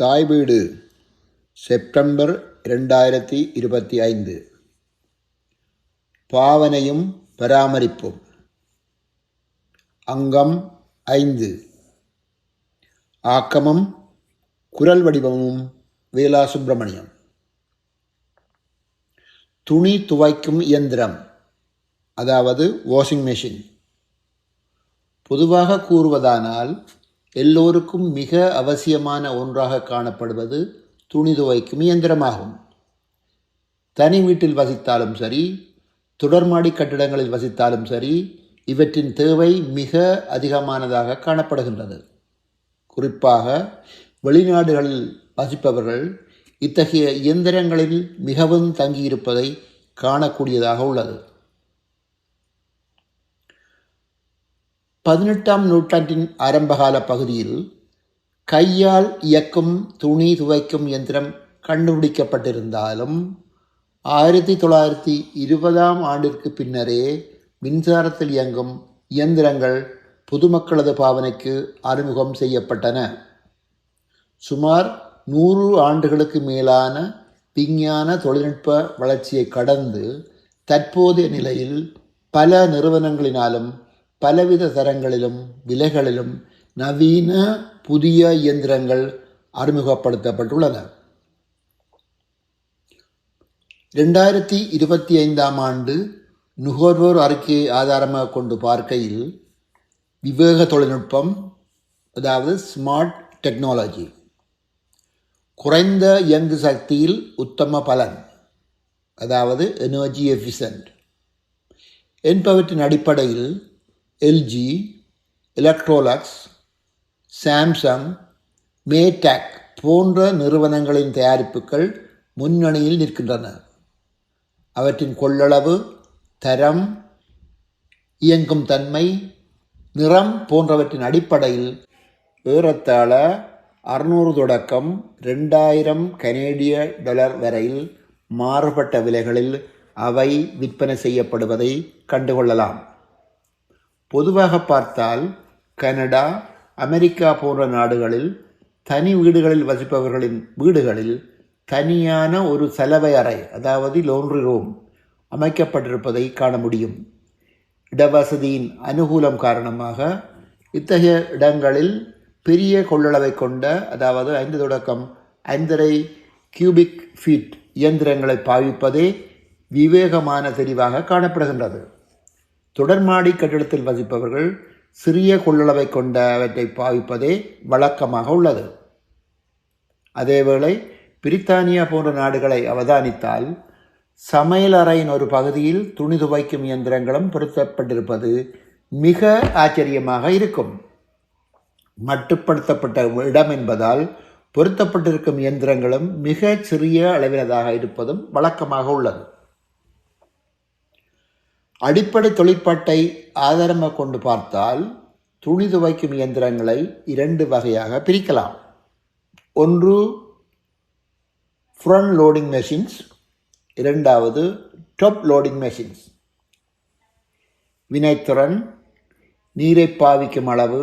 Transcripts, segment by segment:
தாய் வீடு செப்டம்பர் ரெண்டாயிரத்தி இருபத்தி ஐந்து. பாவனையும் பராமரிப்பும். அங்கம் ஐந்து. ஆக்கமும் குரல் வடிவமும் வேலா சுப்பிரமணியம் துணி துவைக்கும் இயந்திரம் அதாவது வாஷிங் மெஷின் பொதுவாக கூறுவதானால் எல்லோருக்கும் மிக அவசியமான ஒன்றாக காணப்படுவது துணி துவைக்கும் இயந்திரமாகும். தனி வீட்டில் வசித்தாலும் சரி தொடர்மாடி கட்டிடங்களில் வசித்தாலும் சரி இவற்றின் தேவை மிக அதிகமானதாக காணப்படுகின்றது. குறிப்பாக வெளிநாடுகளில் வசிப்பவர்கள் இத்தகைய இயந்திரங்களில் மிகவும் தங்கியிருப்பதை காணக்கூடியதாக உள்ளது. பதினெட்டாம் நூற்றாண்டின் ஆரம்பகால பகுதியில் கையால் இயக்கும் துணி துவைக்கும் இயந்திரம் கண்டுபிடிக்கப்பட்டிருந்தாலும் ஆயிரத்தி தொள்ளாயிரத்தி இருபதாம் ஆண்டிற்கு பின்னரே மின்சாரத்தில் இயங்கும் இயந்திரங்கள் பொதுமக்களது பாவனைக்கு அறிமுகம் செய்யப்பட்டன. சுமார் நூறு ஆண்டுகளுக்கு மேலான விஞ்ஞான தொழில்நுட்ப வளர்ச்சியை கடந்து தற்போதைய நிலையில் பல நிறுவனங்களினாலும் பலவித தரங்களிலும் விலைகளிலும் நவீன புதிய இயந்திரங்கள் அறிமுகப்படுத்தப்பட்டுள்ளன. ரெண்டாயிரத்தி இருபத்தி ஐந்தாம் ஆண்டு நுகர்வோர் அறிக்கையை ஆதாரமாக கொண்டு பார்க்கையில் விவேக தொழில்நுட்பம் அதாவது ஸ்மார்ட் டெக்னாலஜி குறைந்த இயங்கு சக்தியில் உத்தம பலன் அதாவது எனர்ஜி எஃபிஷியன்ட் என்பவற்றின் அடிப்படையில் எல்ஜி எலக்ட்ரோலக்ஸ் சாம்சங் மேடாக் போன்ற நிறுவனங்களின் தயாரிப்புகள் முன்னணியில் நிற்கின்றன. அவற்றின் கொள்ளளவு தரம் இயங்கும் தன்மை நிறம் போன்றவற்றின் அடிப்படையில் ஏறத்தாழ அறுநூறு தொடக்கம் ரெண்டாயிரம் கனேடிய டாலர் வரையில் மாறுபட்ட விலைகளில் அவை விற்பனை செய்யப்படுவதை கண்டுகொள்ளலாம். பொதுவாக பார்த்தால் கனடா அமெரிக்கா போன்ற நாடுகளில் தனி வீடுகளில் வசிப்பவர்களின் வீடுகளில் தனியான ஒரு சலவை அறை அதாவது லோன்ரி ரூம் அமைக்கப்பட்டிருப்பதை காண முடியும். இடவசதியின் அனுகூலம் காரணமாக இத்தகைய இடங்களில் பெரிய கொள்ளளவை கொண்ட அதாவது ஐந்து தொடக்கம் ஐந்தரை கியூபிக் ஃபீட் இயந்திரங்களை பாவிப்பதே விவேகமான தெரிவாக காணப்படுகின்றது. தொடர்மாடி கட்டிடத்தில் வசிப்பவர்கள் சிறிய கொள்ளளவை கொண்டவற்றை பாவிப்பதே வழக்கமாக உள்ளது. அதேவேளை பிரித்தானியா போன்ற நாடுகளை அவதானித்தால் சமையலறையின் ஒரு பகுதியில் துணி துவைக்கும் இயந்திரங்களும் பொருத்தப்பட்டிருப்பது மிக ஆச்சரியமாக இருக்கும். மட்டுப்படுத்தப்பட்ட இடம் என்பதால் பொருத்தப்பட்டிருக்கும் இயந்திரங்களும் மிக சிறிய அளவினதாக இருப்பதும் வழக்கமாக உள்ளது. அடிப்படை தொழிற்பாட்டை ஆதாரமாக கொண்டு பார்த்தால் துணி துவைக்கும் இயந்திரங்களை இரண்டு வகையாக பிரிக்கலாம். ஒன்று ஃப்ரண்ட் லோடிங் மெஷின்ஸ் இரண்டாவது டாப் லோடிங் மெஷின்ஸ் வினைத்திறன் நீரை பாவிக்கும் அளவு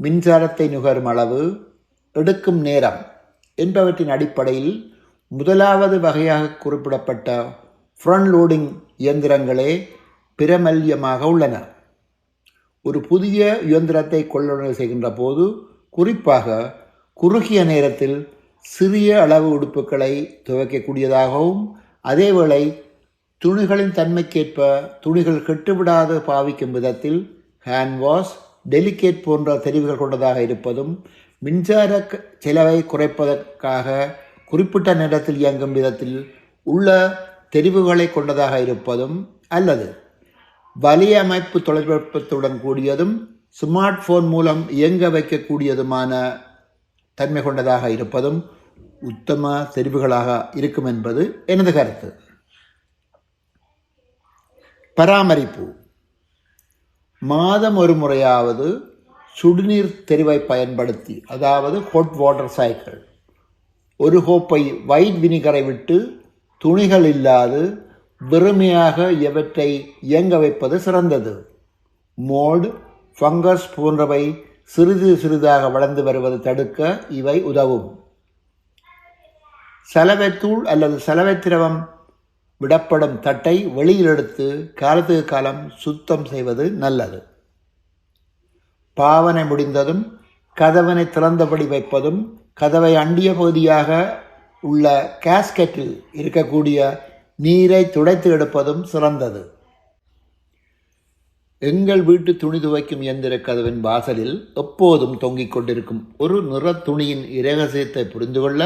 மின்சாரத்தை நுகரும் அளவு எடுக்கும் நேரம் என்பவற்றின் அடிப்படையில் முதலாவது வகையாக குறிப்பிடப்பட்ட ஃப்ரண்ட் லோடிங் இயந்திரங்களே பிரமல்யமாக உள்ளன. ஒரு புதிய இயந்திரத்தை கொள்ளுணர்வு செய்கின்ற போது குறிப்பாக குறுகிய நேரத்தில் சிறிய அளவு உடுப்புகளை துவைக்கக்கூடியதாகவும் அதேவேளை துணிகளின் தன்மைக்கேற்ப துணிகள் கெட்டுவிடாது பாவிக்கும் விதத்தில் ஹேண்ட் வாஷ் டெலிகேட் போன்ற தெரிவுகள் கொண்டதாக இருப்பதும் மின்சார செலவை குறைப்பதற்காக குறிப்பிட்ட நேரத்தில் இயங்கும் விதத்தில் உள்ள தெரிவுகளை கொண்டதாக இருப்பதும் அல்லது வலையமைப்பு தொழில்நுட்பத்துடன் கூடியதும் ஸ்மார்ட் ஃபோன் மூலம் இயங்க வைக்கக்கூடியதுமான தன்மை கொண்டதாக இருப்பதும் உத்தம தெரிவுகளாக இருக்கும் என்பது எனது கருத்து. பராமரிப்பு. மாதம் ஒரு முறையாவது சுடுநீர் தெரிவை பயன்படுத்தி அதாவது ஹாட் வாட்டர் சைக்கிள் ஒரு கோப்பை வைட் வினிகரை விட்டு துணிகள் இல்லாது வெறுமையாக இவற்றை இயங்க வைப்பது சிறந்தது. மோல்டு ஃபங்கஸ் போன்றவை சிறிது சிறிதாக வளர்ந்து வருவதை தடுக்க இவை உதவும். சலவைத்தூள் அல்லது சலவை திரவம் விடப்படும் தட்டை வெளியில் எடுத்து காலத்துக்கு காலம் சுத்தம் செய்வது நல்லது. பாவனை முடிந்ததும் கதவனை திறந்தபடி வைப்பதும் கதவை அண்டிய பகுதியாக உள்ள கேஸ்கெட்டில் இருக்கக்கூடிய நீரை துடைத்து எடுப்பதும் சிறந்தது. எங்கள் வீட்டு துணி துவைக்கும் இயந்திர கதவின் வாசலில் எப்போதும் தொங்கிக் கொண்டிருக்கும் ஒரு நிற துணியின் இரகசியத்தை புரிந்து கொள்ள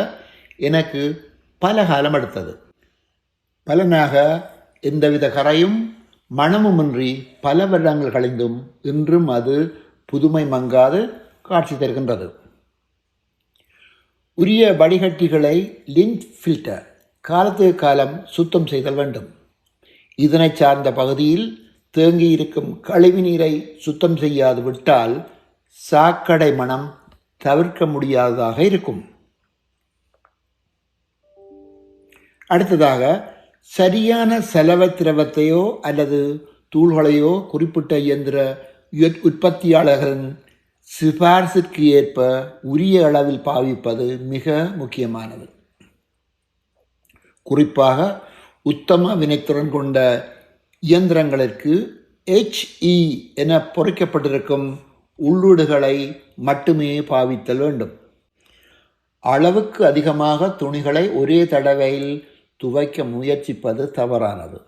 எனக்கு பல காலம் எடுத்தது. பலனாக எந்தவித கரையும் மனமுமின்றி பல வருடங்கள் கழிந்தும் இன்றும் அது புதுமை மங்காது காட்சி தருகின்றது. உரிய வடிகட்டிகளை லிண்ட் ஃபில்டர் காலத்துக்கு காலம் சுத்தம் செய்தல் வேண்டும். இதனை சார்ந்த பகுதியில் தேங்கியிருக்கும் கழிவு நீரை சுத்தம் செய்யாது விட்டால் சாக்கடை மனம் தவிர்க்க முடியாததாக இருக்கும். அடுத்ததாக சரியான செலவு திரவத்தையோ அல்லது தூள்களையோ குறிப்பிட்ட இயந்திர உற்பத்தியாளர்களின் சிபார்சிற்கு ஏற்ப உரிய அளவில் பாவிப்பது மிக முக்கியமானது. குறிப்பாக உத்தம வினைத்திறன் கொண்ட இயந்திரங்களுக்கு ஹெச்இ என பொறிக்கப்பட்டிருக்கும் உள்ளீடுகளை மட்டுமே பாவித்தல் வேண்டும். அளவுக்கு அதிகமாக துணிகளை ஒரே தடவையில் துவைக்க முயற்சிப்பது தவறானது.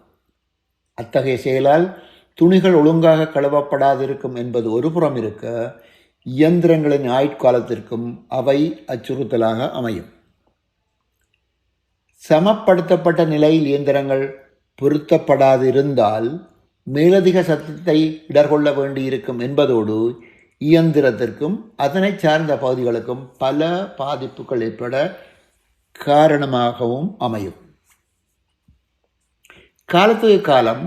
அத்தகைய செயலால் துணிகள் ஒழுங்காக கழுவப்படாதிருக்கும் என்பது ஒருபுறம் இருக்க இயந்திரங்களின் ஆயுட்காலத்திற்கும் அவை அச்சுறுத்தலாக அமையும். சமப்படுத்தப்பட்ட நிலையில் இயந்திரங்கள் பொருத்தப்படாதிருந்தால் மேலதிக சத்தத்தை இடர்கொள்ள வேண்டியிருக்கும் என்பதோடு இயந்திரத்திற்கும் அதனை சார்ந்த பகுதிகளுக்கும் பல பாதிப்புகள் ஏற்பட காரணமாகவும் அமையும். காலத்துக்கு காலம்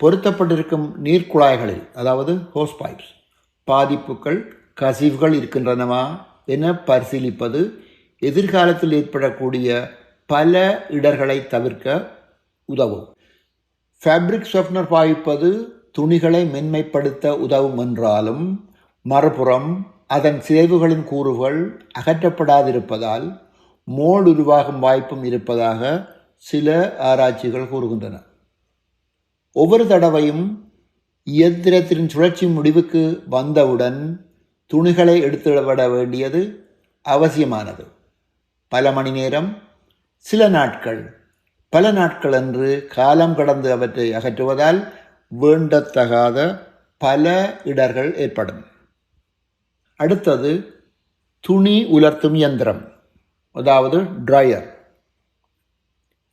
பொருத்தப்பட்டிருக்கும் நீர்க்குழாய்களில் அதாவது ஹோஸ் பைப்ஸ் பாதிப்புகள் கசிவுகள் இருக்கின்றனவா என பரிசீலிப்பது எதிர்காலத்தில் ஏற்படக்கூடிய பல இடர்களை தவிர்க்க உதவும். ஃபேப்ரிக் சொஃப்னர் பாய்ப்பது துணிகளை மென்மைப்படுத்த உதவும் என்றாலும் மறுபுறம் அதன் சிதைவுகளின் கூறுகள் அகற்றப்படாதிருப்பதால் மோல் உருவாகும் வாய்ப்பும் இருப்பதாக சில ஆராய்ச்சிகள் கூறுகின்றன. ஒவ்வொரு தடவையும் இயந்திரத்தின் சுழற்சி முடிவுக்கு வந்தவுடன் துணிகளை எடுத்துவிட வேண்டியது அவசியமானது. பல மணி நேரம் சில நாட்கள் பல நாட்கள் என்று காலம் கடந்து அவற்றை அகற்றுவதால் வேண்டத்தகாத பல இடர்கள் ஏற்படும். அடுத்தது துணி உலர்த்தும் இயந்திரம் அதாவது ட்ரையர்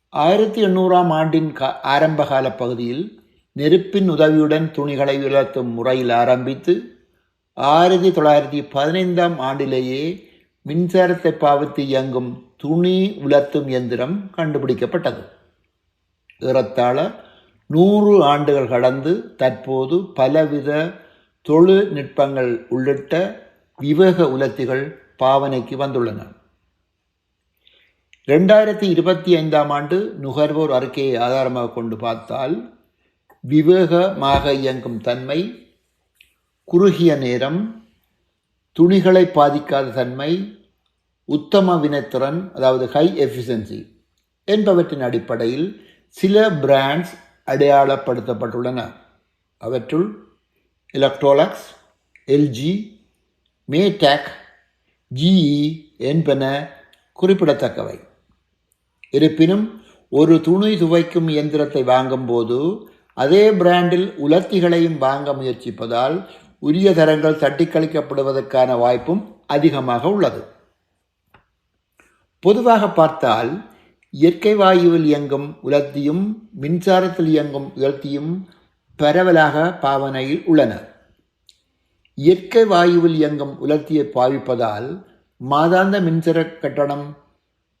ஆயிரத்தி எண்ணூறாம் ஆண்டின் கா ஆரம்பகால பகுதியில் நெருப்பின் உதவியுடன் துணிகளை உலர்த்தும் முறையில் ஆரம்பித்து ஆயிரத்தி தொள்ளாயிரத்தி பதினைந்தாம் ஆண்டிலேயே மின்சாரத்தை பாவித்து இயங்கும் துணி உலர்த்தும் இயந்திரம் கண்டுபிடிக்கப்பட்டது. ஏறத்தாழ நூறு ஆண்டுகள் கடந்து தற்போது பலவித தொழில்நுட்பங்கள் உள்ளிட்ட விவேக உலர்த்திகள் பாவனைக்கு வந்துள்ளன. ரெண்டாயிரத்தி இருபத்தி ஐந்தாம் ஆண்டு நுகர்வோர் அறிக்கையை ஆதாரமாக கொண்டு பார்த்தால் விவேகமாக இயங்கும் தன்மை குறுகிய நேரம் துணிகளை பாதிக்காத தன்மை உத்தம வினைத்திறன் அதாவது ஹை எஃபிஷியன்சி என்பவற்றின் அடிப்படையில் சில பிராண்ட்ஸ் அடையாளப்படுத்தப்பட்டுள்ளன. அவற்றுள் எலக்ட்ரோலக்ஸ் எல்ஜி மேடேக் ஜிஇ என்பன குறிப்பிடத்தக்கவை. இருப்பினும் ஒரு துணி துவைக்கும் இயந்திரத்தை வாங்கும்போது அதே பிராண்டில் உலர்த்திகளையும் வாங்க முயற்சிப்பதால் உரிய தரங்கள் தட்டிக்கழிக்கப்படுவதற்கான வாய்ப்பும் அதிகமாக உள்ளது. பொதுவாக பார்த்தால் இயற்கை வாயுவில் இயங்கும் உலர்த்தியும் மின்சாரத்தில் இயங்கும் உலர்த்தியும் பரவலாக பாவனையில் உள்ளன. இயற்கை வாயுவில் இயங்கும் உலர்த்தியை பாவிப்பதால் மாதாந்த மின்சார கட்டணம்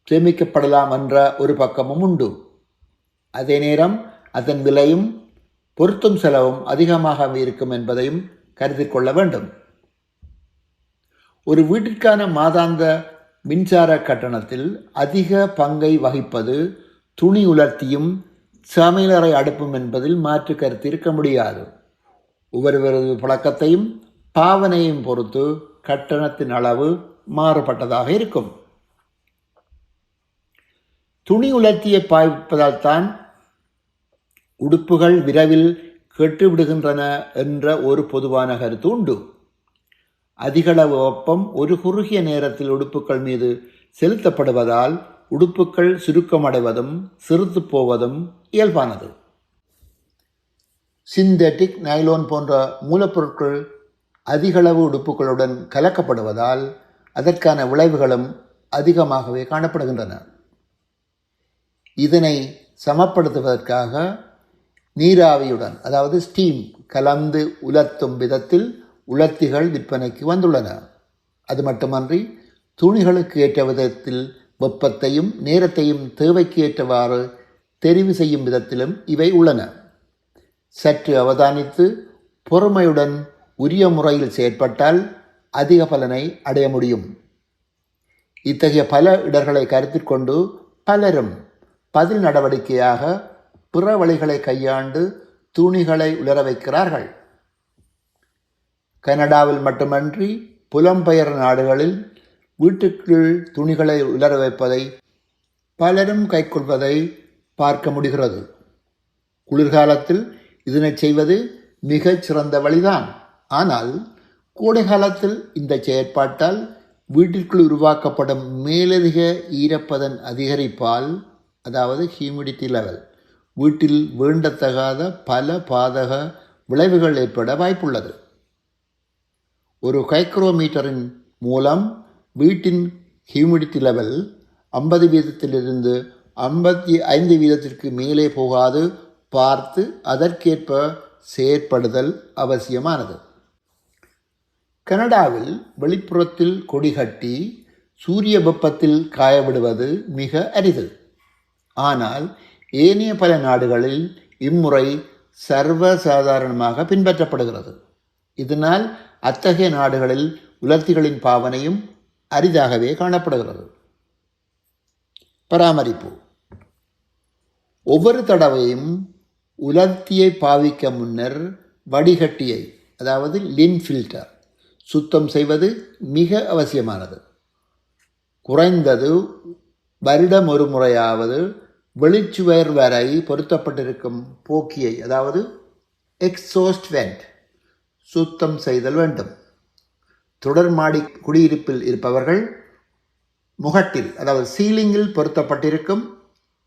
சேமிக்கப்படலாம் என்ற ஒரு பக்கமும் உண்டு. அதே நேரம் அதன் விலையும் பொருத்தும் செலவும் அதிகமாக இருக்கும் என்பதையும் கருதி கொள்ள வேண்டும் ஒரு வீட்டிற்கான மாதாந்த மின்சார கட்டணத்தில் அதிக பங்கை வகிப்பது துணி உலர்த்தியும் சமையலறை அடுப்பும் என்பதில் மாற்று கருத்து இருக்க முடியாது. ஒவ்வொருவரது பழக்கத்தையும் பாவனையும் பொறுத்து கட்டணத்தின் அளவு மாறுபட்டதாக இருக்கும். துணி உலர்த்தியை பாய்ப்பதால் தான் உடுப்புகள் விரைவில் கெட்டுவிடுகின்றன என்ற ஒரு பொதுவான கருத்து உண்டு. அதிகளவு வெப்பம் ஒரு குறுகிய நேரத்தில் உடுப்புகள் மீது செலுத்தப்படுவதால் உடுப்புகள் சுருக்கமடைவதும் சிறுத்து போவதும் இயல்பானது. சிந்தட்டிக் நைலோன் போன்ற மூலப்பொருட்கள் அதிகளவு உடுப்புகளுடன் கலக்கப்படுவதால் அதற்கான விளைவுகளும் அதிகமாகவே காணப்படுகின்றன. இதனை சமப்படுத்துவதற்காக நீராவியுடன் அதாவது ஸ்டீம் கலந்து உலர்த்தும் விதத்தில் உலர்த்திகள் விற்பனைக்கு வந்துள்ளன. அது மட்டுமன்றி துணிகளுக்கு ஏற்ற விதத்தில் வெப்பத்தையும் நேரத்தையும் தேவைக்கு ஏற்றவாறு தெரிவு செய்யும் விதத்திலும் இவை உள்ளன. சற்று அவதானித்து பொறுமையுடன் உரிய முறையில் செயற்பட்டால் அதிக பலனை அடைய முடியும். இத்தகைய பல இடர்களை கருத்தில் கொண்டு பலரும் பதில் நடவடிக்கையாக பிற வழிகளை கையாண்டு துணிகளை உலர வைக்கிறார்கள் கனடாவில் மட்டுமன்றி புலம்பெயர் நாடுகளில் வீட்டுக்குள் துணிகளை உலர வைப்பதை பலரும் கைக்கொள்வதை பார்க்க முடிகிறது. குளிர்காலத்தில் இதனை செய்வது மிகச் சிறந்த வழிதான். ஆனால் கோடை காலத்தில் இந்த செயற்பாட்டால் வீட்டிற்குள் உருவாக்கப்படும் மேலதிக ஈரப்பதன் அதிகரிப்பால் அதாவது ஹியூமிடிட்டி லெவல் வீட்டில் வேண்டத்தகாத பல பாதக விளைவுகள் ஏற்பட வாய்ப்புள்ளது. ஒரு கைக்ரோமீட்டரின் மூலம் வீட்டின் ஹியூமிடிட்டி லெவல் ஐம்பது வீதத்திலிருந்து ஐம்பத்தி ஐந்து வீதத்திற்கு மேலே போகாது பார்த்து அதற்கேற்ப செயற்படுதல் அவசியமானது. கனடாவில் வெளிப்புறத்தில் கொடிகட்டி சூரிய வெப்பத்தில் காயவிடுவது மிக அரிது. ஆனால் ஏனைய பல நாடுகளில் இம்முறை சர்வசாதாரணமாக பின்பற்றப்படுகிறது. இதனால் அத்தகைய நாடுகளில் உலர்த்திகளின் பாவனையும் அரிதாகவே காணப்படுகிறது. பராமரிப்பு. ஒவ்வொரு தடவையும் உலர்த்தியை பாவிக்க முன்னர் வடிகட்டியை அதாவது லின் ஃபில்டர் சுத்தம் செய்வது மிக அவசியமானது. குறைந்தது வருடம் ஒரு முறையாவது வெளிச்சுவர் வரை பொருத்தப்பட்டிருக்கும் போக்கியை அதாவது எக்ஸோஸ்ட் வெண்ட் சுத்தம் செய்தல் வேண்டும். தொடர் மாடி குடியிருப்பில் இருப்பவர்கள் முகட்டில் அதாவது சீலிங்கில் பொருத்தப்பட்டிருக்கும்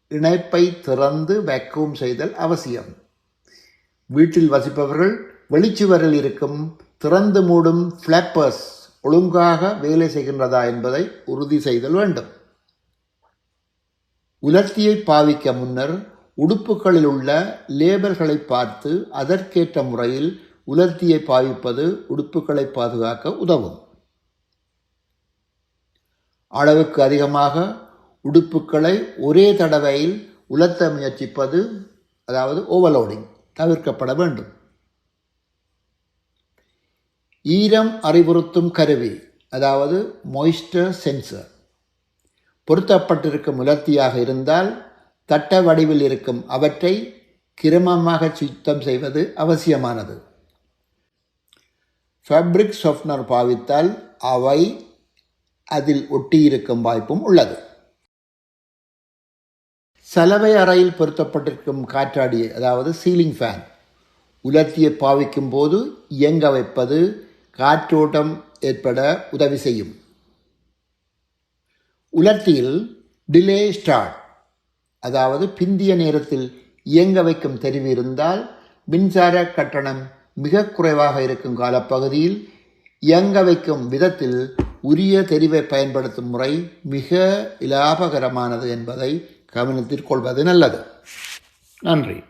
இணைப்பை திறந்து வேக்யூம் செய்தல் அவசியம். வீட்டில் வசிப்பவர்கள் வெளிச்சுவரில் இருக்கும் திறந்து மூடும் ஃப்ளாப்பர்ஸ் ஒழுங்காக வேலை செய்கின்றதா என்பதை உறுதி செய்தல் வேண்டும். உலர்த்தியை பாவிக்க முன்னர் உடுப்புகளில் உள்ள லேபல்களை பார்த்து அதற்கேற்ற முறையில் உலர்த்தியை பாவிப்பது உடுப்புகளை பாதுகாக்க உதவும். அளவுக்கு அதிகமாக உடுப்புகளை ஒரே தடவையில் உலர்த்த முயற்சிப்பது அதாவது ஓவர்லோடிங் தவிர்க்கப்பட வேண்டும். ஈரம் அறிவுறுத்தும் கருவி அதாவது மொய்ஸ்டர் சென்சர் பொருத்தப்பட்டிருக்கும் உலர்த்தியாக இருந்தால் தட்ட வடிவில் இருக்கும் அவற்றை கிரமமாக சுத்தம் செய்வது அவசியமானது. ஃபேப்ரிக் சாஃப்ட்னர் பாவித்தால் அவை அதில் ஒட்டியிருக்கும் வாய்ப்பும் உள்ளது. சலவை அறையில் பொருத்தப்பட்டிருக்கும் காற்றாடி அதாவது சீலிங் ஃபேன் உலர்த்தியை பாவிக்கும் போது இயங்க வைப்பது காற்றோட்டம் ஏற்பட உதவி செய்யும். உலர்த்தியில் டிலே ஸ்டார்ட் அதாவது பிந்திய நேரத்தில் இயங்க வைக்கும் தெரிவு இருந்தால் மின்சார கட்டணம் மிக குறைவாக இருக்கும் காலப்பகுதியில் இயங்க வைக்கும் விதத்தில் உரிய தெரிவை பயன்படுத்தும் முறை மிக இலாபகரமானது என்பதை கவனத்தில் கொள்வது நல்லது. நன்றி.